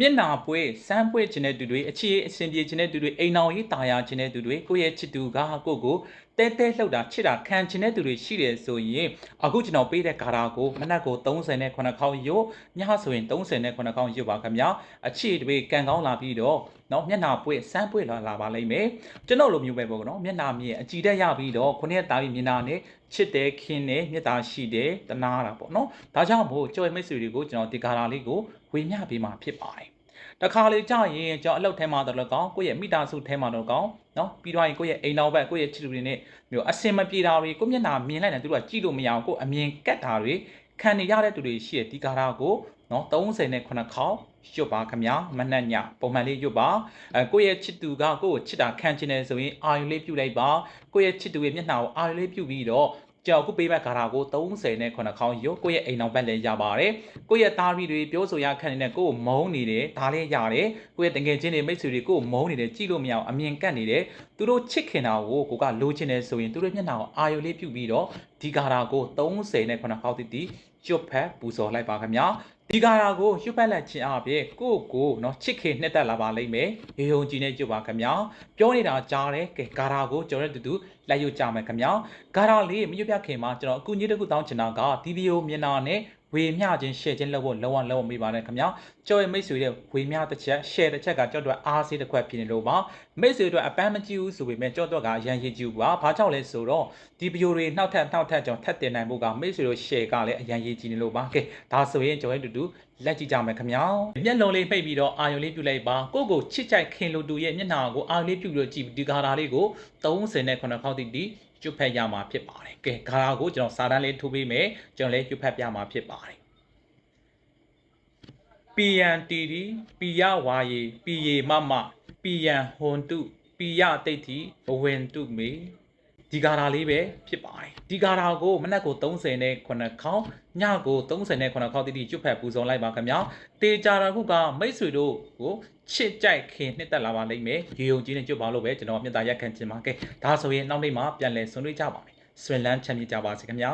မျက်နာပွေးစမ်းပွေးခြင်းတဲ့သူတွေအခြေအဆင်ပြေခြင်းတဲ့သူတွေအိမ်အောင်ရေးတာယာခြင်းတဲ့သူတွေကိုယ့်ရဲ့ချစ်သူကကိုယ့်ကို တဲတဲလှုပ်တာချစ်တာခံချင်တဲ့သူတွေရှိတယ်ဆိုရင်အခုကျွန်တော်ပေးတဲ့ဂါရာကိုမနက်ကို30နဲ့9ခေါင်ရုပ်ညဆိုရင်30နဲ့9ခေါင်ရုပ်ပါခင်ဗျာအချစ်တွေကန်ကောင်းလာပြီးတော့နော်မျက်နှာပွေစမ်းပွေလာလာပါလိမ့်မယ်ကျွန်တော်လိုမျိုးပဲပေါ့နော်မျက်နှာမြင်အကြည်တက်ရပြီးတော့ခုနှစ်တာပြီးမျက်နှာနဲ့ချစ်တယ်ခင်တယ်မေတ္တာရှိတယ်တနာတာပေါ့နော်ဒါကြောင့်မို့ကြော်မိတ်ဆွေတွေကိုကျွန်တော်ဒီဂါရာလေးကိုဝေမျှပေးမှာဖြစ်ပါတယ် တခါလေကြာရင်ကျွန်တော်အလုပ်ထဲမှာတော့ကောင်ကိုယ့်ရဲ့မိသားစုထဲမှာတော့ကောင်နော်ပြီးတော့ရင်ကိုယ့်ရဲ့အိမ်နောက်ဘက်ကိုယ့်ရဲ့ချစ်သူတွေနဲ့မျိုးအစင်မပြေတာတွေကိုယ့်မျက်နှာမြင်လိုက်တယ်သူတို့ကကြည့်လို့မရအောင်ကိုယ့်အမြင်ကတ်တာတွေခံနေရတဲ့သူတွေရှိတဲ့ဒီကာရာကိုနော်30နဲ့9ခေါက်ရွတ်ပါခင်ဗျာမနှက်ညပုံမှန်လေးရွတ်ပါအဲကိုယ့်ရဲ့ချစ်သူကကိုယ့်ကိုချစ်တာခံချင်တယ်ဆိုရင်အာရုံလေးပြုလိုက်ပါကိုယ့်ရဲ့ချစ်သူရဲ့မျက်နှာကိုအာရုံလေးပြုပြီးတော့ ကြောက်ခုပေးမဲ့ဂါရာကို30နဲ့9ခေါင်းရုပ်ကိုယ့်ရဲ့အိမ်အောင်ဘက်လည်းရပါတယ်ကိုယ့်ရဲ့သားရီတွေပြောဆိုရခန့်နေတဲ့ကိုယ့်ကိုမုန်းနေတယ်ဒါလည်းရတယ်ကိုယ့်ရဲ့တငယ်ချင်းတွေမိတ်ဆွေတွေကိုယ့်ကိုမုန်းနေတယ်ကြည့်လို့မရအောင်အမြင်ကတ်နေတယ်သူတို့ချစ်ခင်တာကိုကိုကလိုချင်တယ်ဆိုရင်သူတို့မျက်နှာကိုအာရုံလေးပြုတ်ပြီးတော့ဒီဂါရာကို30နဲ့9ခေါင်းတိတိကျွတ်ဖက်ပူဇော်လိုက်ပါခင်ဗျာ ဒီကာရာကိုရွှတ်ပတ်လက်ခြင်းအပြင်ကိုယ့်ကိုနော်ချစ်ခင်နှစ်သက်လာပါလိမ့်မယ်ရေယုံကြည်နေကြပါခင်ဗျာပြောနေတာကြားတယ်ကဲကာရာကိုကျွန်တော်တို့တူတူလက်ရွတ်ကြမယ်ခင်ဗျာကာရာလေးမရွတ်ပြခင်မှာကျွန်တော်အခုညတစ်ခုတောင်းချင်တာကဒီဗီဒီယိုမျက်နှာနဲ့ ဝေမျှခြင်း share ခြင်းလုပ်ဖို့လုံးဝလုံးဝမေးပါတယ်ခင်ဗျာကြော်ရဲ့မိတ်ဆွေတဲ့ဝေမျှတစ်ချက် share တစ်ချက်ကကြော်တော့အားစေးတစ်ခွက်ဖြစ်နေလို့ပါမိတ်ဆွေတို့အပန်းမကြည့်ဘူးဆိုပေမဲ့ကြော်တော့ကအရန်ရည်ကြည့်ဘူးပါဘာကြောင့်လဲဆိုတော့ဒီဗီဒီယိုတွေနောက်ထပ်နောက်ထပ်ကျွန်တော်ထပ်တင်နိုင်ဖို့ကမိတ်ဆွေတို့ share ကလည်းအရန်ရည်ကြည့်နေလို့ပါကဲဒါဆိုရင်ကြော်ရဲ့တူတူ လက်ကြည့်ကြမယ်ခင်ဗျာမျက်လုံးလေးပိတ်ပြီးတော့အာယုံလေးပြုတ်လိုက်ပါကိုကိုချစ်ကြိုက်ခင်လူတူရဲ့မျက်နှာကိုအာယုံလေးပြုတ်လို့ကြည့်ဒီကာရာလေးကို30နဲ့9ခေါက်တိတိကျွတ်ဖက်ရမှာဖြစ်ပါတယ်ကဲဂါရာကိုကျွန်တော်စာတန်းလေးထိုးပေးမယ်ကျွန်တော်လည်းကျွတ်ဖက်ပြမှာဖြစ်ပါတယ် PNTD ပီယဝါယေပီယေမမပီယံဟွန်တုပီယတိတ်တိဘဝင်တုမေ ဒီကာရာလေးပဲဖြစ်ပါတယ်ဒီကာရာကိုမနက်ကို30နဲ့9ခေါင်းညကို30နဲ့9ခေါင်းတိတိကျွတ်ဖက်ပူဇော်လိုက်ပါခင်ဗျာတေချာတာခုကမိတ်ဆွေတို့ကိုချစ်ကြိုက်ခင်နှစ်သက်လာပါလိမ့်မယ်ရေုံကြီးနဲ့ကျွတ်ပါလို့ပဲကျွန်တော်မြတ်တာရက်ခံချင်ပါကဲဒါဆိုရင်နောက်နေ့မှာပြန်လည်ဆွေးနွေးကြပါမယ်ဆွေလန်းချမ်းမြေ့ကြပါစေခင်ဗျာ